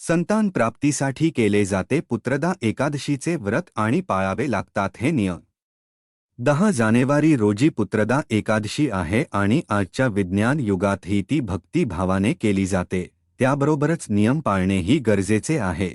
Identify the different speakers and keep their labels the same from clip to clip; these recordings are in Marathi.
Speaker 1: संतान प्राप्तीसाठी केले जाते पुत्रदा एकादशीचे व्रत आणि पाळावे लागतात हे नियम. दहा जानेवारी रोजी पुत्रदा एकादशी आहे आणि आजच्या विज्ञान युगातही ती भक्तिभावाने केली जाते त्याबरोबरच नियम पाळणेही गरजेचे आहे.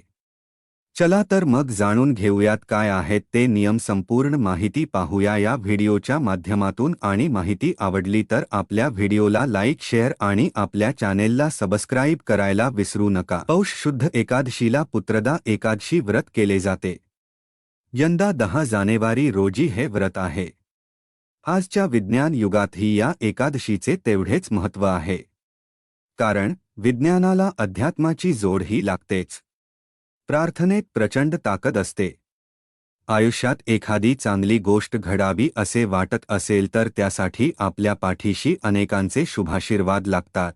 Speaker 1: चला तर मग जाणून घेऊयात काय आहेत ते नियम संपूर्ण माहिती पाहूया या व्हिडिओच्या माध्यमातून. आणि माहिती आवडली तर आपल्या व्हिडिओला लाईक शेअर आणि आपल्या चॅनेलला सबस्क्राईब करायला विसरू नका. पौष शुद्ध एकादशीला पुत्रदा एकादशी व्रत केले जाते. यंदा दहा जानेवारी रोजी हे व्रत आहे. आजच्या विज्ञान युगातही या एकादशीचे तेवढेच महत्त्व आहे. कारण विज्ञानाला अध्यात्माची जोडही लागतेच. प्रार्थनेत प्रचंड ताकद असते. आयुष्यात एखादी चांगली गोष्ट घडावी असे वाटत असेल तर त्यासाठी आपल्या पाठीशी अनेकांचे शुभाशीर्वाद लागतात.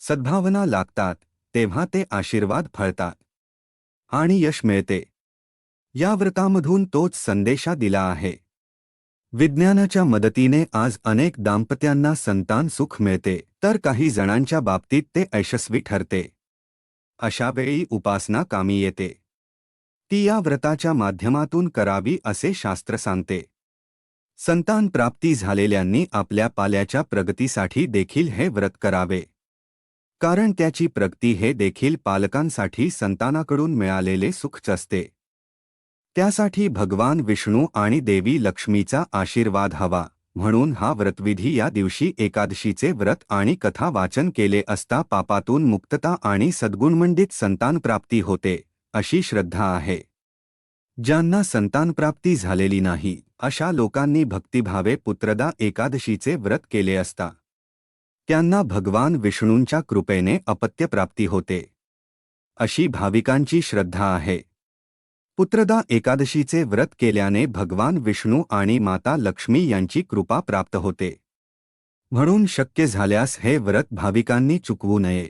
Speaker 1: सद्भावना लागतात तेव्हा ते आशीर्वाद फळतात. आणि यश मिळते. या व्रतामधून तोच संदेशा दिला आहे. विज्ञानाच्या मदतीने आज अनेक दाम्पत्यांना संतान सुख मिळते तर काही जणांच्या बाबतीत ते यशस्वी ठरते. अशावेळी उपासना कामी येते. ती या व्रताच्या माध्यमातून करावी असे शास्त्र सांगते. संतान प्राप्ती झालेल्यांनी आपल्या पाल्याच्या प्रगतीसाठी देखील हे व्रत करावे. कारण त्याची प्रगती हे देखील पालकांसाठी संतानाकडून मिळालेले सुखच असते. त्यासाठी भगवान विष्णू आणि देवी लक्ष्मीचा आशीर्वाद हवा. म्हणून हा व्रतविधी या दिवशी एकादशीचे व्रत आणि कथा वाचन केले असता पापातून मुक्तता आणि सद्गुणमंडित संतानप्राप्ती होते अशी श्रद्धा आहे. ज्यांना संतानप्राप्ती झालेली नाही अशा लोकांनी भक्तिभावे पुत्रदा एकादशीचे व्रत केले असता. त्यांना भगवान विष्णूंच्या कृपेने अपत्यप्राप्ती होते. अशी भाविकांची श्रद्धा आहे. पुत्रदा एकादशीचे व्रत केल्याने भगवान विष्णू आणि माता लक्ष्मी यांची कृपा प्राप्त होते. म्हणून शक्य झाल्यास हे व्रत भाविकांनी चुकवू नये.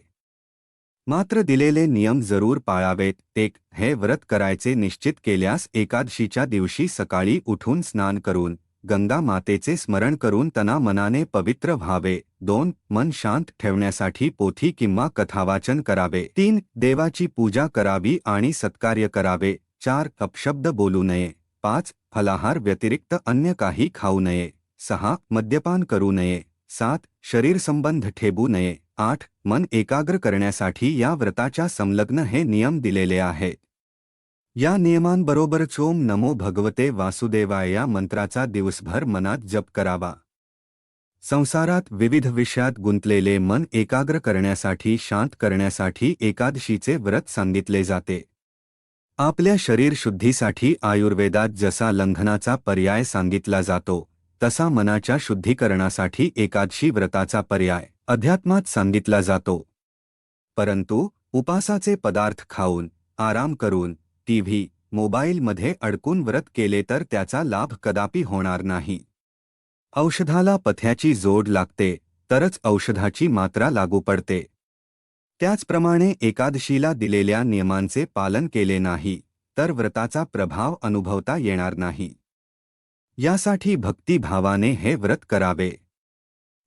Speaker 1: मात्र दिलेले नियम जरूर पाळावेत एक हे व्रत करायचे निश्चित केल्यास एकादशीच्या दिवशी सकाळी उठून स्नान करून गंगा मातेचे स्मरण करून तना मनाने पवित्र व्हावे दोन मन शांत ठेवण्यासाठी पोथी किंवा कथावाचन करावे तीन देवाची पूजा करावी आणि सत्कार्य करावे चार अपशब्द बोलू नये. पाच फलाहार व्यतिरिक्त अन्य काही खाऊ नये. सहा मद्यपान करू नये. सात शरीरसंबंध ठेवू नये. आठ मन एकाग्र करण्यासाठी या व्रताच्या संलग्न हे नियम दिलेले आहेत. या नियमांबरोबर चोम नमो भगवते वासुदेवाय या मंत्राचा दिवसभर मनात जप करावा. संसारात विविध विषयात गुंतलेले मन एकाग्र करण्यासाठी शांत करण्यासाठी एकादशीचे व्रत सांगितले जाते. आपल्या शरीर शुद्धीसाठी आयुर्वेदात जसा लंघनाचा पर्याय सांगितला जातो तसा मनाच्या शुद्धीकरणासाठी एकादशी व्रताचा पर्याय अध्यात्मात सांगितला जातो. परंतु उपासाचे पदार्थ खाऊन आराम करून टीव्ही मोबाईलमध्ये अडकून व्रत केले तर त्याचा लाभ कदापि होणार नाही. औषधाला पथ्याची जोड लागते तरच औषधाची मात्रा लागू पडते. त्याचप्रमाणे एकादशीला दिलेल्या नियमांचे पालन केले नाही तर व्रताचा प्रभाव अनुभवता येणार नाही. यासाठी भक्तिभावाने हे व्रत करावे.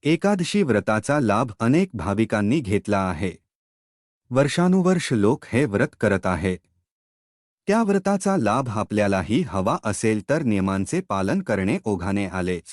Speaker 1: एकादशी व्रताचा लाभ अनेक भाविकांनी घेतला आहे. वर्षानुवर्ष लोक हे व्रत करत आहे. त्या व्रताचा लाभ आपल्यालाही हवा असेल तर नियमांचे पालन करणे ओघाने आलेच.